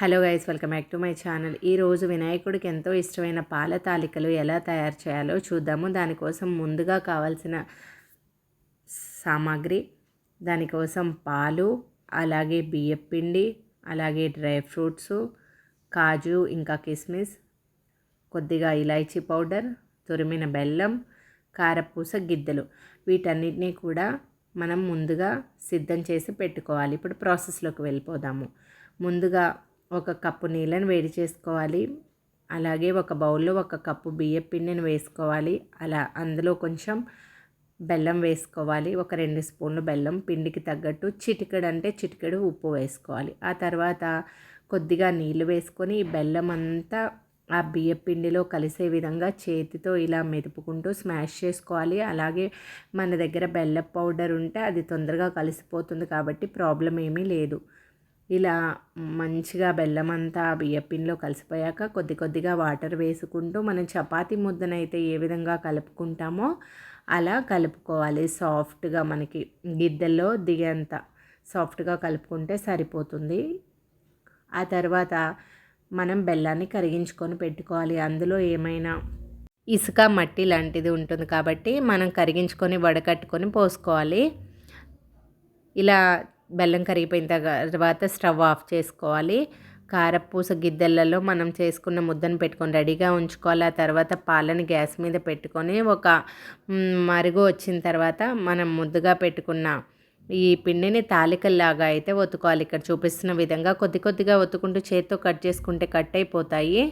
Hello guys welcome back to my channel. ఈరోజు వినాయకుడికి ఎంతో ఇష్టమైన పాల తాలికలు ఎలా తయారు చేయాలో చూద్దాము. దానికోసం ముందుగా కావాల్సిన సామాగ్రి దానికోసం పాలు అలాగే బియ్యపిండి అలాగే డ్రై ఫ్రూట్స్ కాజు ఇంకా కిస్మిస్ కొద్దిగా ఇలాచీ పౌడర్ తురిమిన బెల్లం కారపూస గిద్దెలు. వీటన్నిటినీ కూడా మనం ముందుగా సిద్ధం చేసి పెట్టుకోవాలి. ఇప్పుడు ప్రాసెస్లోకి వెళ్ళిపోదాము. ముందుగా ఒక కప్పు నీళ్ళని వేడి చేసుకోవాలి. అలాగే ఒక బౌల్లో ఒక కప్పు బియ్యం పిండిని వేసుకోవాలి. అలా అందులో కొంచెం బెల్లం వేసుకోవాలి. ఒక రెండు స్పూన్లు బెల్లం పిండికి తగ్గట్టు చిటికెడు అంటే చిటికెడు ఉప్పు వేసుకోవాలి. ఆ తర్వాత కొద్దిగా నీళ్ళు వేసుకొని బెల్లం అంతా ఆ బియ్య పిండిలో కలిసే విధంగా చేతితో ఇలా మెదుపుకుంటూ స్మాష్ చేసుకోవాలి. అలాగే మన దగ్గర బెల్లం పౌడర్ ఉంటే అది తొందరగా కలిసిపోతుంది కాబట్టి ప్రాబ్లం ఏమీ లేదు. ఇలా మంచిగా బెల్లం అంతా బియ్యపిండిలో కలిసిపోయాక కొద్ది కొద్దిగా వాటర్ వేసుకుంటూ మనం చపాతి ముద్దనైతే ఏ విధంగా కలుపుకుంటామో అలా కలుపుకోవాలి. సాఫ్ట్గా మనకి గిద్దెల్లో దిగేంత సాఫ్ట్గా కలుపుకుంటే సరిపోతుంది. ఆ తర్వాత మనం బెల్లాన్ని కరిగించుకొని పెట్టుకోవాలి. అందులో ఏమైనా ఇసుక మట్టి లాంటిది ఉంటుంది కాబట్టి మనం కరిగించుకొని వడకట్టుకొని పోసుకోవాలి. ఇలా బెల్లం కరిగిపోయిన తర్వాత స్టవ్ ఆఫ్ చేసుకోవాలి. కారపూస గిద్దెలలో మనం చేసుకున్న ముద్దను పెట్టుకొని రెడీగా ఉంచుకోవాలి. ఆ తర్వాత పాలని గ్యాస్ మీద పెట్టుకొని ఒక మరుగు వచ్చిన తర్వాత మనం ముద్దుగా పెట్టుకున్న ఈ పిండిని తాలికల్లాగా అయితే ఒత్తుకోవాలి. ఇక్కడ చూపిస్తున్న విధంగా కొద్ది కొద్దిగా ఒత్తుకుంటూ చేత్తో కట్ చేసుకుంటే కట్ అయిపోతాయి.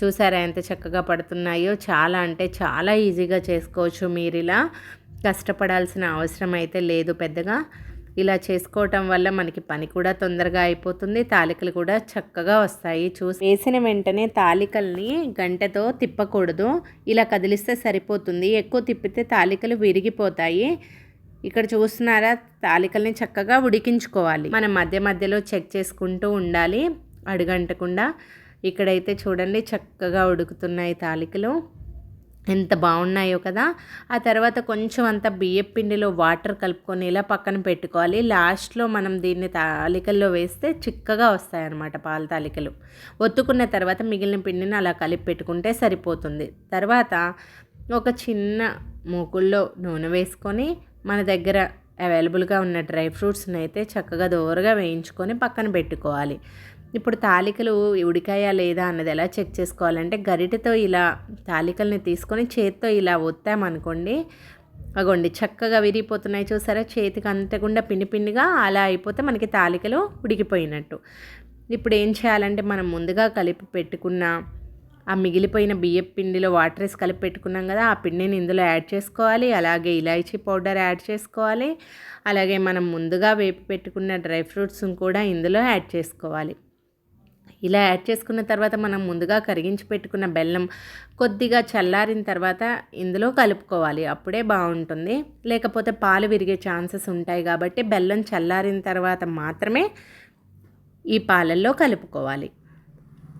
చూసారా ఎంత చక్కగా పడుతున్నాయో? చాలా అంటే చాలా ఈజీగా చేసుకోవచ్చు మీరు ఇలా. కష్టపడాల్సిన అవసరం అయితే లేదు పెద్దగా. ఇలా చేసుకోవటం వల్ల మనకి పని కూడా తొందరగా అయిపోతుంది తాలికలు కూడా చక్కగా వస్తాయి. చూసి వేసిన వెంటనే తాలికల్ని గంటతో తిప్పకూడదు. ఇలా కదిలిస్తే సరిపోతుంది. ఎక్కువ తిప్పితే తాలికలు విరిగిపోతాయి. ఇక్కడ చూస్తున్నారా? తాలికల్ని చక్కగా ఉడికించుకోవాలి. మనం మధ్య మధ్యలో చెక్ చేసుకుంటూ ఉండాలి అడుగంటకుండా. ఇక్కడైతే చూడండి చక్కగా ఉడుకుతున్నాయి తాలికలు. ఎంత బాగున్నాయో కదా. ఆ తర్వాత కొంచెం అంత బియ్యం పిండిలో వాటర్ కలుపుకొని ఇలా పక్కన పెట్టుకోవాలి. లాస్ట్లో మనం దీన్ని తాలికల్లో వేస్తే చిక్కగా వస్తాయన్నమాట పాల తాలికలు. ఒత్తుకున్న తర్వాత మిగిలిన పిండిని అలా కలిపి పెట్టుకుంటే సరిపోతుంది. తర్వాత ఒక చిన్న మూకుల్లో నూనె వేసుకొని మన దగ్గర అవైలబుల్గా ఉన్న డ్రై ఫ్రూట్స్ని అయితే చక్కగా దోరగా వేయించుకొని పక్కన పెట్టుకోవాలి. ఇప్పుడు తాలికలు ఉడికాయా లేదా అన్నది ఎలా చెక్ చేసుకోవాలంటే గరిటెతో ఇలా తాలికల్ని తీసుకొని చేతితో ఇలా ఒత్తామనుకోండి అగోండి చక్కగా విరిగిపోతున్నాయి చూసారా? చేతికి అంతకుండా పిండి పిండిగా అలా అయిపోతే మనకి తాలికలు ఉడికిపోయినట్టు. ఇప్పుడు ఏం చేయాలంటే మనం ముందుగా కలిపి పెట్టుకున్న ఆ మిగిలిపోయిన బియ్యం పిండిలో వాటర్ వేసి కలిపి పెట్టుకున్నాం కదా ఆ పిండిని ఇందులో యాడ్ చేసుకోవాలి. అలాగే ఇలాచీ పౌడర్ యాడ్ చేసుకోవాలి. అలాగే మనం ముందుగా వేపి పెట్టుకున్న డ్రై ఫ్రూట్స్ని కూడా ఇందులో యాడ్ చేసుకోవాలి. ఇలా యాడ్ చేసుకున్న తర్వాత మనం ముందుగా కరిగించి పెట్టుకున్న బెల్లం కొద్దిగా చల్లారిన తర్వాత ఇందులో కలుపుకోవాలి. అప్పుడే బాగుంటుంది. లేకపోతే పాలు విరిగే ఛాన్సెస్ ఉంటాయి కాబట్టి బెల్లం చల్లారిన తర్వాత మాత్రమే ఈ పాలల్లో కలుపుకోవాలి.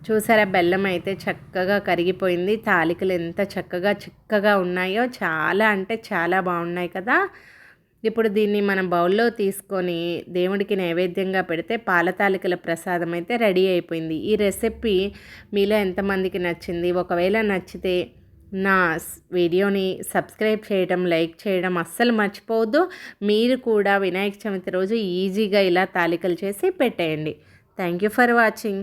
చూసారా? బెల్లం అయితే చక్కగా కరిగిపోయింది. తాలికలు ఎంత చక్కగా చిక్కగా ఉన్నాయో చాలా అంటే చాలా బాగున్నాయి కదా. ఇప్పుడు దీన్ని మనం బౌల్లో తీసుకొని దేవుడికి నైవేద్యంగా పెడితే పాలతాలికల ప్రసాదం అయితే రెడీ అయిపోయింది. ఈ రెసిపీ మీలో ఎంతమందికి నచ్చింది? ఒకవేళ నచ్చితే నా వీడియోని సబ్స్క్రైబ్ చేయడం లైక్ చేయడం అస్సలు మర్చిపోవద్దు. మీరు కూడా వినాయక చవితి రోజు ఈజీగా ఇలా తాలికలు చేసి పెట్టేయండి. Thank you for watching.